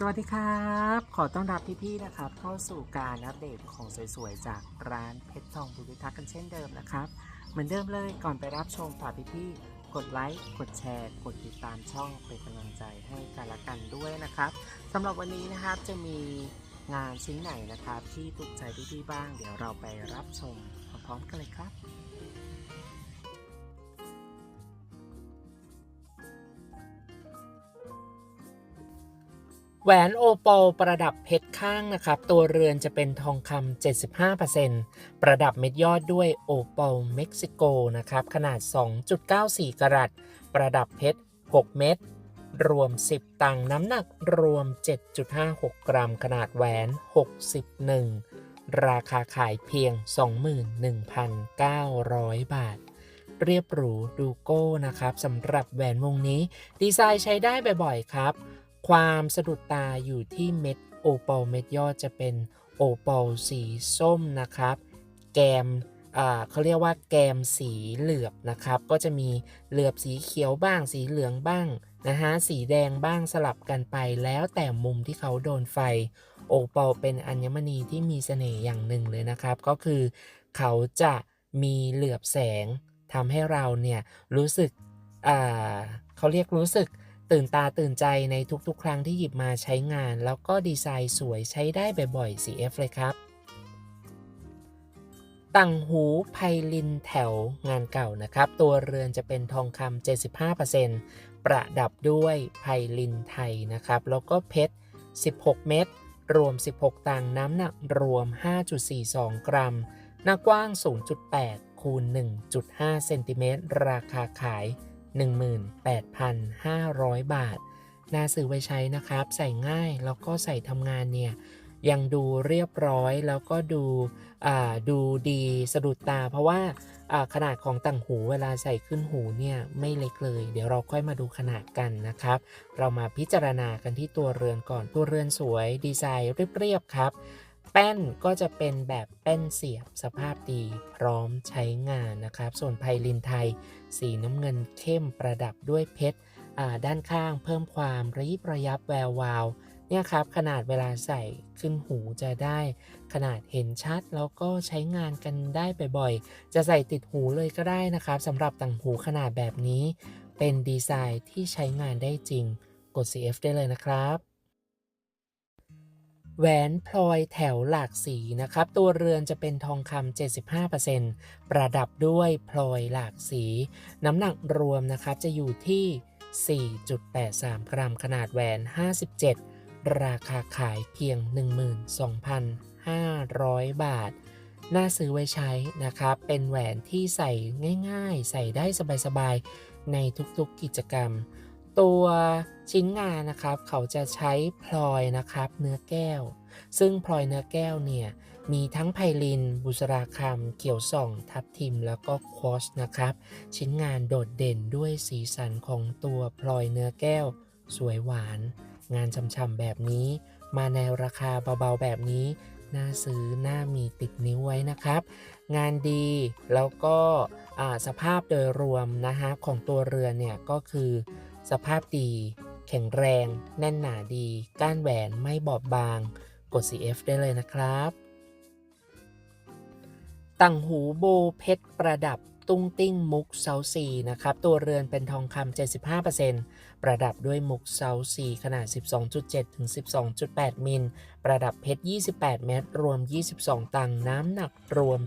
สวัสดีครับ ขอต้อนรับพี่ๆนะครับ เข้าสู่การอัปเดตของสวยๆ จากร้านเพชรทองบุริทักษ์กันเช่นเดิมนะครับ เหมือนเดิมเลยก่อนไปรับชมฝากพี่ๆกดไลค์กดแชร์ กดติดตามช่องเป็นกำลังใจให้กันละกันด้วยนะครับสำหรับวันนี้นะครับจะมีงานชิ้นไหนนะครับ ที่ถูกใจพี่ๆบ้าง เดี๋ยวเราไปรับชมพร้อมๆกันเลยครับ แหวนโอปอลประดับเพชรข้างนะครับ ตัวเรือนจะเป็นทองคำ 75%ประดับเม็ดยอดด้วยโอปอลเม็กซิโกนะครับ ขนาด 2.94 กรัต ประดับเพชร 6 เม็ด รวม 10 ตังน้ำหนักรวม 7.56 กรัม ขนาดแหวน 61 ราคาขายเพียง 21,900 บาทเรียบหรูดูโก้นะครับสำหรับแหวนวงนี้ ดีไซน์ใช้ได้บ่อยๆครับ ความสะดุดตาอยู่ที่เม็ดโอปอลเม็ดยอดจะเป็นโอปอลสีส้มนะครับ แกมเขาเรียกว่าแกมสีเหลือบนะครับ ก็จะมีเหลือบสีเขียวบ้างสีเหลืองบ้างนะฮะสีแดงบ้างสลับกันไปแล้วแต่มุมที่เขาโดนไฟ โอปอลเป็นอัญมณีที่มีเสน่ห์อย่างหนึ่งเลยนะครับ ก็คือเขาจะมีเหลือบแสงทำให้เราเนี่ยรู้สึกเขาเรียกรู้สึก ตื่นตาตื่นใจในทุกๆ ครั้งที่หยิบมาใช้งาน แล้วก็ดีไซน์สวยใช้ได้บ่อยๆ CF เลยครับ ต่างหูไพลินแถวงานเก่านะครับ ตัวเรือนจะเป็นทองคำ75%ประดับด้วยไพลินไทยนะครับ แล้วก็เพชร 16 เม็ดรวม 16 ตังน้ำหนักรวม 5.42 กรัม หน้ากว้าง 0.8คูณ1.5 เซนติเมตร ราคาขาย 18,500 บาท น่าซื้อไว้ใช้นะครับ ใส่ง่ายแล้วก็ใส่ทำงานเนี่ยยังดูเรียบร้อยแล้วก็ดูดูดีสะดุดตา เพราะว่าอ่าขนาดของต่างหูเวลาใส่ขึ้นหูเนี่ยไม่เล็กเลย เดี๋ยวเราค่อยมาดูขนาดกันนะครับ เรามาพิจารณากันที่ตัวเรือนก่อนตัวเรือนสวยดีไซน์เรียบๆครับ แป้นก็จะเป็นแบบแป้นเสียบสภาพดีพร้อมใช้งานนะครับ ส่วนไพลินไทย สีน้ำเงินเข้มประดับด้วยเพชรด้านข้างเพิ่มความระยิบระยับแวววาวเนี่ยครับขนาดเวลาใส่ขึ้นหูจะได้ ขนาดเห็นชัดแล้วก็ใช้งานกันได้บ่อยๆ จะใส่ติดหูเลยก็ได้นะครับสำหรับต่างหูขนาดแบบนี้ เป็นดีไซน์ที่ใช้งานได้จริง กด CF ได้เลยนะครับ แหวนพลอยแถวหลากสีนะครับ ตัวเรือนจะเป็นทองคำ75%ประดับด้วยพลอยหลากสี น้ำหนักรวมนะครับจะอยู่ที่ 4.83 กรัมขนาดแหวน 57 ราคาขายเพียง 12,500 บาท น่าซื้อไว้ใช้นะครับ เป็นแหวนที่ใส่ง่ายๆ ใส่ได้สบายๆ ในทุกๆกิจกรรม ตัวชิ้นงานนะครับ เขาจะใช้พลอยนะครับ เนื้อแก้ว ซึ่งพลอยเนื้อแก้วเนี่ยมีทั้งไพลิน บุษราคำเขียวส่อง ทับทิม แล้วก็ควอชนะครับ ชิ้นงานโดดเด่นด้วยสีสันของตัวพลอยเนื้อแก้ว สวยหวาน งานช่ำๆแบบนี้ มาในราคาเบาๆแบบนี้ น่าซื้อน่ามีติดนิ้วไว้นะครับ งานดีแล้วก็สภาพโดยรวมนะฮะของตัวเรือนเนี่ยก็คือ สภาพดี แข็งแรง แน่นหนาดี ก้านแหวนไม่บอบบาง กด CF ได้เลยนะครับ ต่างหูโบเพชรประดับตุ้งติ้งมุกเซาซีนะครับ ตัวเรือนเป็นทองคำ75%ประดับด้วยมุกเซาซีขนาด 12.7 ถึง 12.8 มิล ประดับเพชร 28 เม็ดรวม 22 ตังน้ำหนักรวม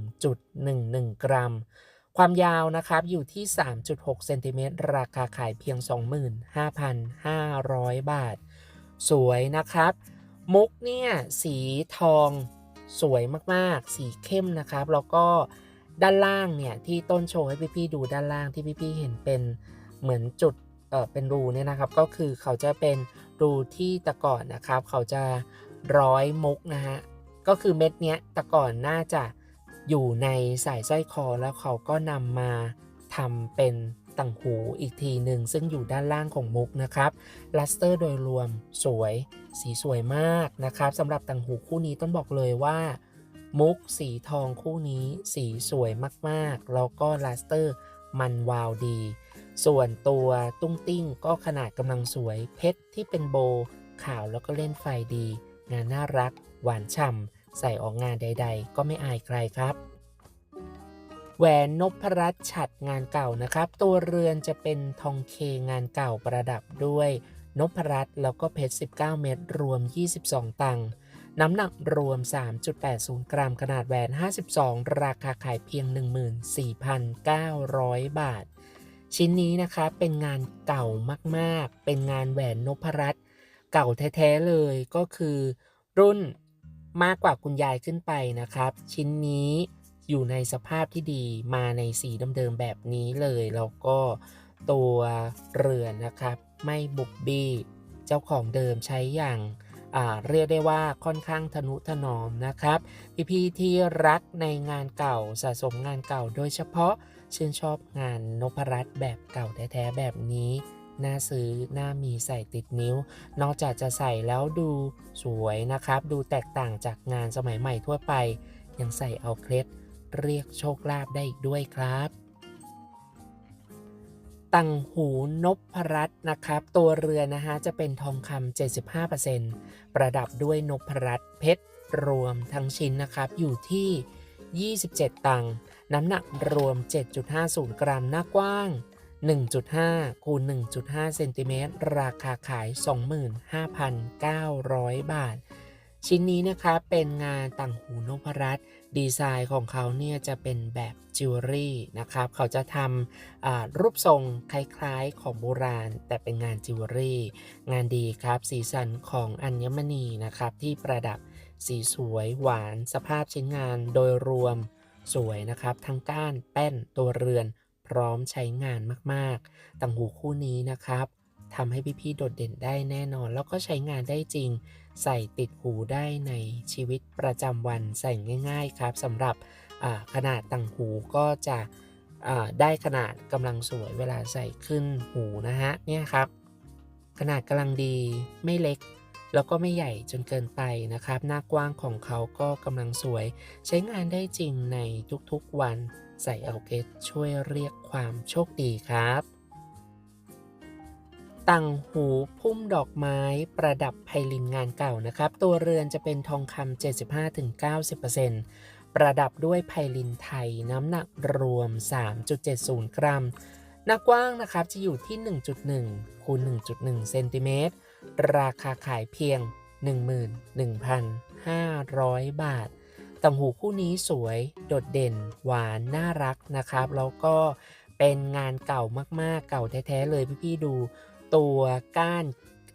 11.11 กรัม ความยาวนะครับอยู่ที่ 3.6 เซนติเมตรราคาขายเพียง 25,500 บาท สวยนะครับ มุกเนี่ยสีทองสวยมากๆ สีเข้มนะครับ แล้วก็ด้านล่างเนี่ยที่ต้นโชว์ให้พี่ๆดูด้านล่างที่พี่ๆเห็นเป็นเหมือนจุดเออเป็นรูเนี่ยนะครับ ก็คือเขาจะเป็นรูที่ตะก่อนนะครับ เขาจะร้อยมุกนะฮะก็คือเม็ดเนี้ยต่ก่อนน่าจะ อยู่ในสายสร้อยคอแล้วเขาก็นำมาทำเป็นต่างหูอีกทีหนึ่งซึ่งอยู่ด้านล่างของมุกนะครับลัสเตอร์โดยรวมสวย สีสวยมากนะครับสำหรับต่างหูคู่นี้ต้องบอกเลยว่า มุกสีทองคู่นี้ สีสวยมากๆ แล้วก็ลัสเตอร์มันวาวดี ส่วนตัวตุ้งติ้งก็ขนาดกำลังสวยเพชรที่เป็นโบขาวแล้วก็เล่นไฟดี งานน่ารัก หวานฉ่ำ ใส่ออกงานใด ๆ ก็ไม่อายใครครับ แหวนนพรัตน์ฉัดงานเก่านะครับ ตัวเรือนจะเป็นทองเคงานเก่าประดับด้วยนพรัตน์แล้วก็เพชร 19 เม็ดรวม 22 ตังค์น้ำหนักรวม 3.80 กรัม ขนาดแหวน 52 ราคาขายเพียง 14,900 บาท ชิ้นนี้นะคะเป็นงานเก่ามากๆ เป็นงานแหวนนพรัตน์เก่าแท้ ๆ เลยก็คือรุ่น มากกว่าคุณยายขึ้นไปนะครับ ชิ้นนี้อยู่ในสภาพที่ดีมาในสีเดิมๆแบบนี้เลย แล้วก็ตัวเรือนนะครับ ไม่บุบบี้เจ้าของเดิมใช้อย่างเรียกได้ว่าค่อนข้างทนุถนอมนะครับพี่ๆที่รักในงานเก่าสะสมงานเก่าโดยเฉพาะชื่นชอบงานนพรัตน์แบบเก่าแท้ๆแบบนี้ น่าซื้อน่ามีใส่ติดนิ้ว นอกจากจะใส่แล้วดูสวยนะครับ ดูแตกต่างจากงานสมัยใหม่ทั่วไป ยังใส่เอาเคล็ดเรียกโชคลาภได้อีกด้วยครับตังหูนพรัตน์นะครับ ตัวเรือนะฮะจะเป็นทองคำ75%ประดับด้วยนพรัตน์เพชรรวมทั้งชิ้นนะครับอยู่ที่ 27 ตังน้ำหนักรวม 7.50 กรัมหน้ากว้าง 1.5คูณ1.5เซนติเมตรราคาขาย 25,900 บาท ชิ้นนี้นะคะเป็นงานต่างหูนพรัตน์ดีไซน์ของเขาเนี่ยจะเป็นแบบจิวเวลรี่นะครับเขาจะทำรูปทรงคล้ายๆของโบราณ แต่เป็นงานจิวเวลรี่ งานดีครับสีสันของอัญมณีนะครับที่ประดับสีสวยหวาน สภาพชิ้นงานโดยรวมสวยนะครับ ทั้งก้านแป้นตัวเรือน พร้อมใช้งานมากๆ ต่างหูคู่นี้นะครับทำให้พี่ๆโดดเด่นได้แน่นอน แล้วก็ใช้งานได้จริง ใส่ติดหูได้ในชีวิตประจำวันใส่ง่าย ๆครับสำหรับขนาดต่างหูก็จะได้ขนาดกำลังสวยเวลาใส่ขึ้นหูนะฮะเนี่ยครับ ขนาดกำลังดีไม่เล็ก แล้วก็ไม่ใหญ่จนเกินไปนะครับ หน้ากว้างของเขาก็กำลังสวย ใช้งานได้จริงในทุกๆวัน ใส่เอาเกตช่วยเรียกความโชคดีครับต่างหูพุ่มดอกไม้ประดับไพลินงานเก่านะครับ ตัวเรือนจะเป็นทองคำ75-90%ประดับด้วยไพลินไทยน้ำหนักรวม 3.70 กรัมหน้ากว้างนะครับจะอยู่ที่ 1.1คูณ1.1เซนติเมตรราคาขายเพียง 11,500 บาท ต่างหูคู่นี้สวยโดดเด่น หวานน่ารักนะครับ แล้วก็เป็นงานเก่ามากๆ เก่าแท้ๆเลยพี่ๆดูตัวก้าน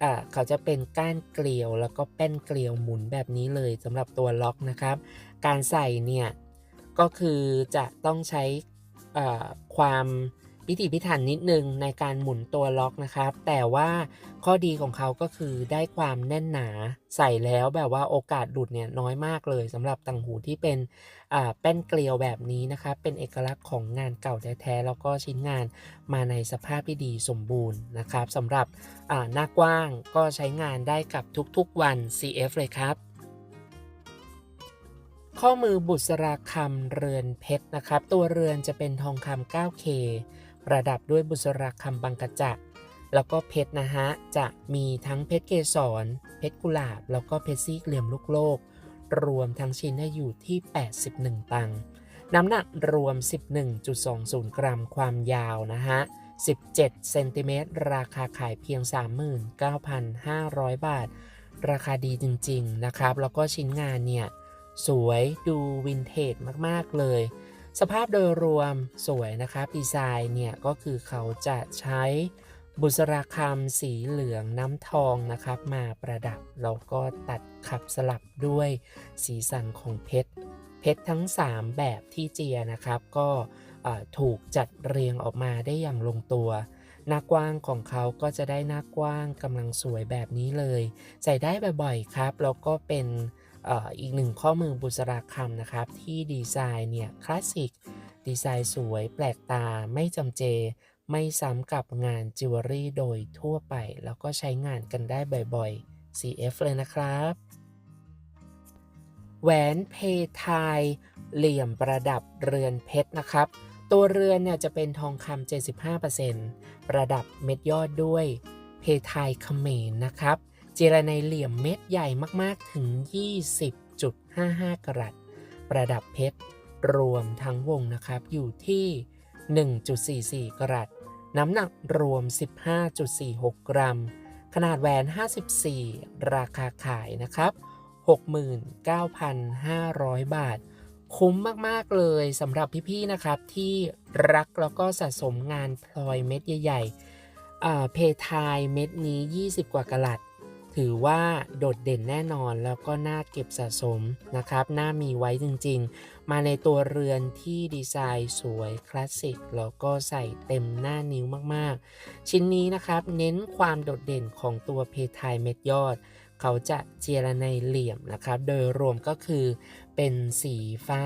อ่าเขาจะเป็นก้านเกลียว แล้วก็แป้นเกลียวหมุนแบบนี้เลยสำหรับตัวล็อกนะครับ การใส่เนี่ยก็คือจะต้องใช้ความ พิถีพิถันนิดนึงในการหมุนตัวล็อกนะครับ แต่ว่าข้อดีของเขาก็คือได้ความแน่นหนาใส่แล้วแบบว่าโอกาสหลุดเนี่ยน้อยมากเลยสำหรับต่างหูที่เป็นแป้นเกลียวแบบนี้นะครับ เป็นเอกลักษณ์ของงานเก่าแท้ๆแล้วก็ชิ้นงานมาในสภาพที่ดีสมบูรณ์นะครับสำหรับหน้ากว้างก็ใช้งานได้กับทุกๆวัน CF เลยครับข้อมือบุษราคำเรือนเพชรนะครับ ตัวเรือนจะเป็นทองคำ 9K ประดับด้วยบุษราคำบางกะจักแล้วก็เพชรนะฮะ จะมีทั้งเพชรเกสร เพชรกุหลาบ แล้วก็เพชรซีเหลี่ยมลูกโลก รวมทั้งชิ้นอยู่ที่ 81 ตังค์น้ำหนักรวม 11.20 กรัม ความยาวนะฮะ 17 เซนติเมตร ราคาขายเพียง 39,500 บาท ราคาดีจริง ๆ นะครับ แล้วก็ชิ้นงานเนี่ย สวยดูวินเทจมาก ๆ เลย สภาพโดยรวมสวยนะครับดีไซน์เนี่ยก็คือเขาจะใช้บุษราคำสีเหลืองน้ำทองนะครับ มาประดับแล้วก็ตัดขับสลับด้วยสีสันของเพชรเพชรทั้ง 3 แบบที่เจียนะครับ ก็ถูกจัดเรียงออกมาได้อย่างลงตัว หน้ากว้างของเขาก็จะได้หน้ากว้างกำลังสวยแบบนี้เลย ใส่ได้บ่อยๆครับ แล้วก็เป็น อีกหนึ่งข้อมือบุษราคำนะครับ ที่ดีไซน์เนี่ยคลาสสิก ดีไซน์สวยแปลกตาไม่จำเจ ไม่ซ้ำกับงานจิวเวลรี่โดยทั่วไป แล้วก็ใช้งานกันได้บ่อยๆ CF เลยนะครับ แหวนเพทายเหลี่ยมประดับเรือนเพชรนะครับ ตัวเรือนเนี่ยจะเป็นทองคำ75%ประดับเม็ดยอดด้วยเพทายเขมรนะครับ จรไนเหลี่ยมเม็ดใหญ่มากๆถึง 20.55 กรัต ประดับเพชร รวมทั้งวงนะครับอยู่ที่ 1.44 กรัต น้ำหนักรวม 15.46 กรัม ขนาดแหวน 54 ราคาขายนะครับ 69,500 บาท คุ้มมาก ๆ เลยสำหรับพี่ๆนะครับที่รักแล้วก็สะสมงานพลอยเม็ดใหญ่ๆเพทายเม็ดนี้ 20 กว่ากะลัด ถือว่าโดดเด่นแน่นอนแล้วก็น่าเก็บสะสมนะครับ น่ามีไว้จริงๆ มาในตัวเรือนที่ดีไซน์สวยคลาสสิกแล้วก็ใส่เต็มหน้านิ้วมากๆ ชิ้นนี้นะครับเน้นความโดดเด่นของตัวเพทายเม็ดยอด เขาจะเจรไนเหลี่ยมนะครับ โดยรวมก็คือเป็นสีฟ้า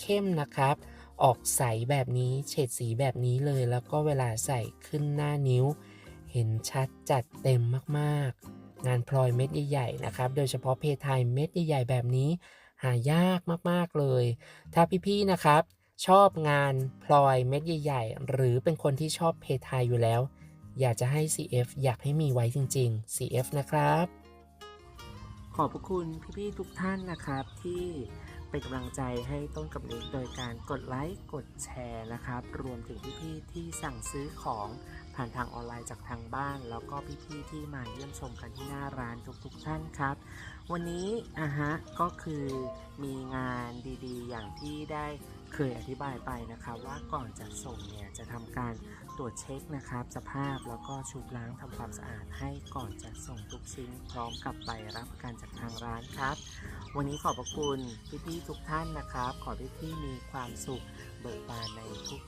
เข้มนะครับออกใสแบบนี้เฉดสีแบบนี้เลย แล้วก็เวลาใส่ขึ้นหน้านิ้ว เห็นชัดจัดเต็มมากๆ งานพลอยเม็ดใหญ่ๆนะครับ โดยเฉพาะเพทายเม็ดใหญ่ๆแบบนี้ หายากมากๆเลย ถ้าพี่ๆนะครับ ชอบงานพลอยเม็ดใหญ่ๆ หรือเป็นคนที่ชอบเพทายอยู่แล้ว อยากจะให้ CF อยากให้มีไว้จริง ๆ CF นะครับ ขอบพระคุณพี่ๆทุกท่านนะครับที่เป็นกำลังใจให้ต้นกับนิกโดยการกดไลค์กดแชร์นะครับ รวมถึงพี่ๆที่สั่งซื้อของ ผ่านทางออนไลน์จากทางบ้าน แล้วก็พี่ๆที่มาเยี่ยมชมกันที่หน้าร้านทุกๆท่านครับ วันนี้อะฮะก็คือมีงานดีๆ อย่างที่ได้เคยอธิบายไปนะครับว่าก่อนจะส่งเนี่ยจะทำการตรวจเช็คนะครับ สภาพแล้วก็ชุบล้างทำความสะอาดให้ก่อนจะส่งทุกชิ้นพร้อมกับใบรับประกันจากทางร้านครับ วันนี้ขอบพระคุณพี่ๆทุกท่านนะครับ ขอให้พี่ๆมีความสุขเบิกบานใน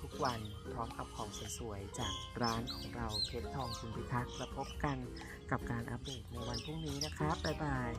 ทุกๆวัน พร้อมกับของสวยๆจากร้านของเราเพชรทองคุณพิทักษ์และพบกันกับการอัปเดตในวันพรุ่งนี้นะครับบ๊ายบาย